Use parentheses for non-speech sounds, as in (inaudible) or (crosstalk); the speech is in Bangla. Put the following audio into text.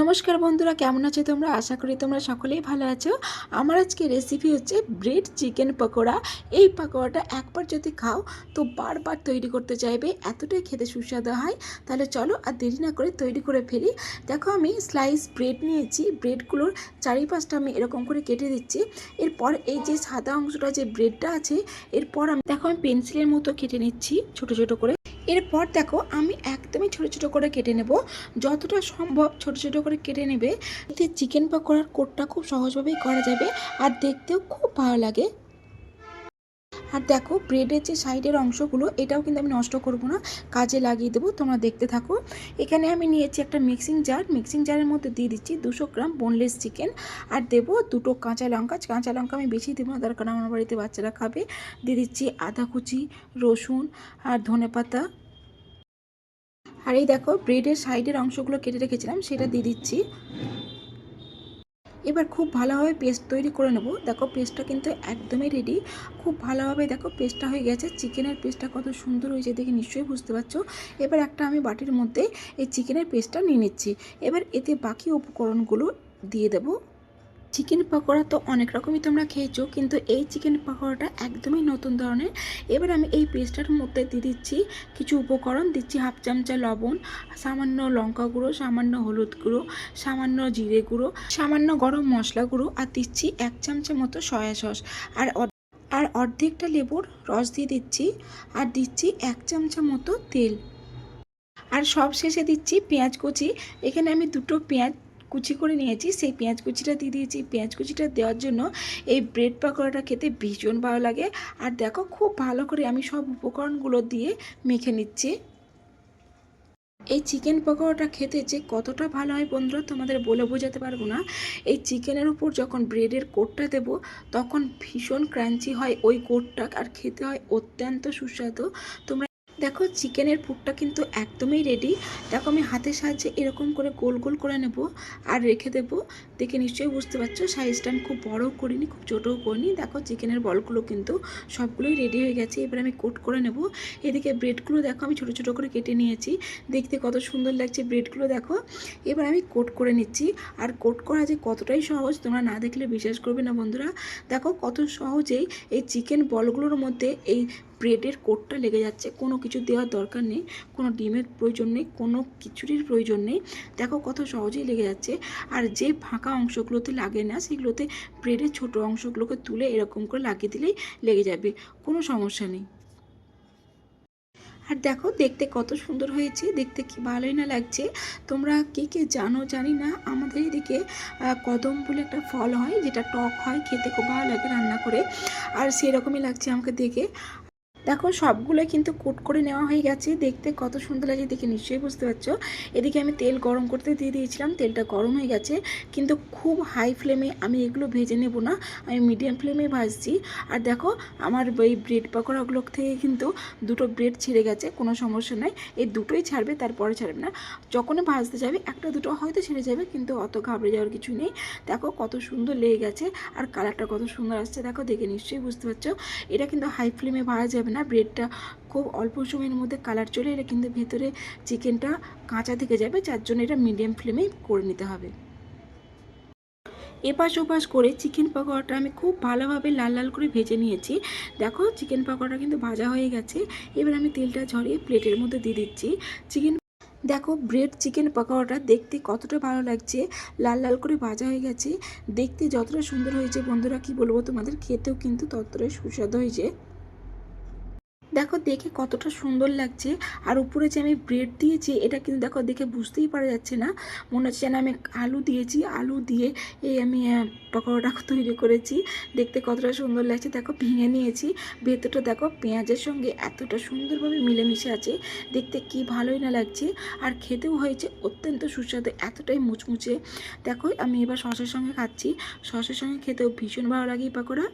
নমস্কার বন্ধুরা, কেমন আছো তোমরা? আশা করি তোমরা সকলেই ভালো আছো। আমার আজকে রেসিপি হচ্ছে ব্রেড চিকেন পকোড়া। এই পকোড়াটা একবার যদি খাও, তো বারবার তৈরি করতে চাইবে, এতটাই খেতে সুস্বাদু হয়। তাহলে চলো আর দেরি না করে তৈরি করে ফেলি। দেখো আমি স্লাইস ব্রেড নিয়েছি। ব্রেডগুলোর চারিপাশটা আমি এরকম করে কেটে দিচ্ছি। এরপর এই যে সাদা অংশটা যে ব্রেডটা আছে, এরপর আমি দেখো আমি পেন্সিলের মতো কেটে নিচ্ছি, ছোট ছোট করে। এরপর দেখো, আমি একদমই ছোট ছোট করে কেটে নেব। যতটা সম্ভব ছোট ছোট করে কেটে নেবে। এতে চিকেন পকোড়ার কোটটা খুব সহজভাবেই করা যাবে আর দেখতেও খুব ভালো লাগে। আর দেখো ব্রেডের যে সাইডের অংশগুলো, এটাও কিন্তু আমি নষ্ট করব না। কাজে লাগিয়ে দেবো, তোমরা দেখতে থাকো। এখানে আমি নিয়েছি একটা মিক্সিং জার মিক্সিং জারের মধ্যে দিয়ে দিচ্ছি দুশো গ্রাম বোনলেস চিকেন আর দেবো দুটো কাঁচা লঙ্কা। কাঁচা লঙ্কা আমি বেশি দেবো না দরকার আমার বাড়িতে বাচ্চারা খাবে। দিয়ে দিচ্ছি আদা কুচি, রসুন আর ধনে পাতা আর এই দেখো ব্রেডের সাইডের অংশগুলো কেটে রেখেছিলাম, সেটা দিয়ে দিচ্ছি। এবার খুব ভালোভাবে পেস্ট তৈরি করে নেব। দেখো পেস্টটা কিন্তু একদমই রেডি খুব ভালোভাবে দেখো পেস্টটা হয়ে গেছে। চিকেনের পেস্টটা কত সুন্দর হয়েছে দেখে নিশ্চয়ই বুঝতে পারছ। এবার একটা আমি বাটির মধ্যে এই চিকেনের পেস্টটা নিয়ে নিচ্ছি। এবার এতে বাকি উপকরণগুলো দিয়ে দেবো। চিকেন পকোড়া তো অনেক রকমই তোমরা খেয়েছো, কিন্তু এই চিকেন পকোড়াটা একদমই নতুন ধরনের। এবার আমি এই পেস্টটার মধ্যে দিয়ে দিচ্ছি কিছু উপকরণ, দিচ্ছি হাফ চামচা লবণ, সামান্য লঙ্কা গুঁড়ো, সামান্য হলুদ গুঁড়ো, সামান্য জিরে গুঁড়ো, সামান্য গরম মশলা গুঁড়ো, আর দিচ্ছি এক চামচা মতো সয়া সস। আর আর অর্ধেকটা লেবুর রস দিয়ে দিচ্ছি, আর দিচ্ছি এক চামচা মতো তেল। আর সব শেষে দিচ্ছি পেঁয়াজ কুচি। এখানে আমি দুটো পেঁয়াজ কুচি করে নিয়েছি, সেই পেঁয়াজ কুচিটা দিয়ে দিয়েছি। পেঁয়াজ কুচিটা দেওয়ার জন্য এই ব্রেড পকোড়াটা খেতে ভীষণ ভালো লাগে। আর দেখো, খুব ভালো করে আমি সব উপকরণগুলো দিয়ে মেখে নিচ্ছি। এই চিকেন পকোড়াটা খেতে যে কতটা ভালো হয় বন্ধুরা, তোমাদের বলে বোঝাতে পারব না। এই চিকেনের উপর যখন ব্রেডের কোটটা দেব, তখন ভীষণ ক্রাঞ্চি হয় ওই কোটটা, আর খেতে হয় অত্যন্ত সুস্বাদু। তোমরা দেখো, চিকেনের পুরটা কিন্তু একদমই রেডি দেখো, আমি হাতের সাহায্যে এরকম করে গোল গোল করে নেব আর রেখে দেবো। দেখে নিশ্চয়ই বুঝতে পারছ সাইজটা আমি খুব বড়ও করিনি, খুব ছোটও করিনি। দেখো, চিকেনের বলগুলো কিন্তু সবগুলোই রেডি হয়ে গেছে। এবার আমি কোট করে নেব। এদিকে ব্রেডগুলো দেখো, আমি ছোটো ছোটো করে কেটে নিয়েছি। দেখতে কত সুন্দর লাগছে ব্রেডগুলো দেখো। এবার আমি কোট করে নিচ্ছি। আর কোট করা যে কতটাই সহজ, তোমরা না দেখলে বিশ্বাস করবে না বন্ধুরা। দেখো, কত সহজেই এই চিকেন বলগুলোর মধ্যে এই ব্রেডের কোটটা লেগে যাচ্ছে, কোনো কিছু দেওয়ার দরকার নেই, কোনো ডিমের প্রয়োজন নেই, কোনো কিছুরির প্রয়োজন নেই। দেখো কত সহজেই লেগে যাচ্ছে। আর যে ফাঁকা অংশগুলোতে লাগে না, সেগুলোতে ব্রেডের ছোট অংশগুলোকে তুলে এরকম করে লাগিয়ে দিলেই লেগে যাবে, কোনো সমস্যা নেই। আর দেখো দেখতে কত সুন্দর হয়েছে, দেখতে কি ভালোই না লাগছে। তোমরা কে কে জানো জানি না, আমাদের এদিকে কদম বলে একটা ফল হয়, যেটা টক হয়, খেতে খুব ভালো লাগে রান্না করে। আর সেরকমই লাগছে আমাকে দেখে। দেখো, সবগুলো কিন্তু কুট করে নেওয়া হয়ে গেছে। দেখতে কত সুন্দর লাগে দেখে নিশ্চয়ই বুঝতে পারছ। এদিকে আমি তেল গরম করতে দিয়ে দিয়েছিলাম, তেলটা গরম হয়ে গেছে। কিন্তু খুব হাই ফ্লেমে আমি এগুলো ভেজে নেব না, আমি মিডিয়াম ফ্লেমে ভাজছি। আর দেখো, আমার এই ব্রেড পকোড়াগুলো থেকে কিন্তু দুটো ব্রেড ছেড়ে গেছে, কোনো সমস্যা নাই। এই দুটোই ছাড়বে, তারপরে ছাড়বে না। যখনই ভাজতে যাবে, একটা দুটো হয়তো ছেড়ে যাবে, কিন্তু অত ঘাবড়ে যাওয়ার কিছু নেই। দেখো, কত সুন্দর লেগে গেছে, আর কালারটা কত সুন্দর আসছে, দেখো, দেখে নিশ্চয়ই বুঝতে পারছ। এটা কিন্তু হাই ফ্লেমে ভাজা যাবে না ব্রেডটা খুব অল্প সময়ের মধ্যে কালার চলে এলে কিন্তু ভেতরে চিকেনটা কাঁচা থেকে যাবে, যার জন্য এটা মিডিয়াম ফ্লেমেই করে নিতে হবে। এপাশ ওপাশ করে চিকেন পকোড়াটা আমি খুব ভালোভাবে লাল লাল করে ভেজে নিয়েছি। দেখো চিকেন পকোড়া কিন্তু ভাজা হয়ে গেছে। এবার আমি তেলটা ঝরিয়ে প্লেটের মধ্যে দিয়ে দিচ্ছি। চিকেন দেখো ব্রেড চিকেন পকোড়াটা দেখতে কতটা ভালো লাগছে। লাল লাল করে ভাজা হয়ে গেছে। দেখতে যতটা সুন্দর হয়েছে, বন্ধুরা কি বলব তোমাদের? খেতেও কিন্তু ততটাই সুস্বাদু হয়েছে। দেখো দেখে কতটা সুন্দর লাগছে। আর উপরে যে আমি ব্রেড দিয়েছি, এটা কিন্তু দেখো দেখে বুঝতেই পারা যাচ্ছে না। মনে হচ্ছে যেন আমি আলু দিয়েছি। আলু দিয়ে এই আমি পকোড়াটা (laughs) তৈরি করেছি। দেখতে কতটা সুন্দর লাগছে। দেখো ভেঙে নিয়েছি। ভেতরটা দেখো পেঁয়াজের সঙ্গে এতটা সুন্দরভাবে মিলেমিশে আছে। দেখতে কি ভালোই না লাগছে। আর খেতেও হয়েছে অত্যন্ত সুস্বাদু, এতটাই মুচমুচে। দেখো আমি এবার সসের সঙ্গে খাচ্ছি। সসের সঙ্গে খেতেও ভীষণ ভালো লাগে এই পকোড়া।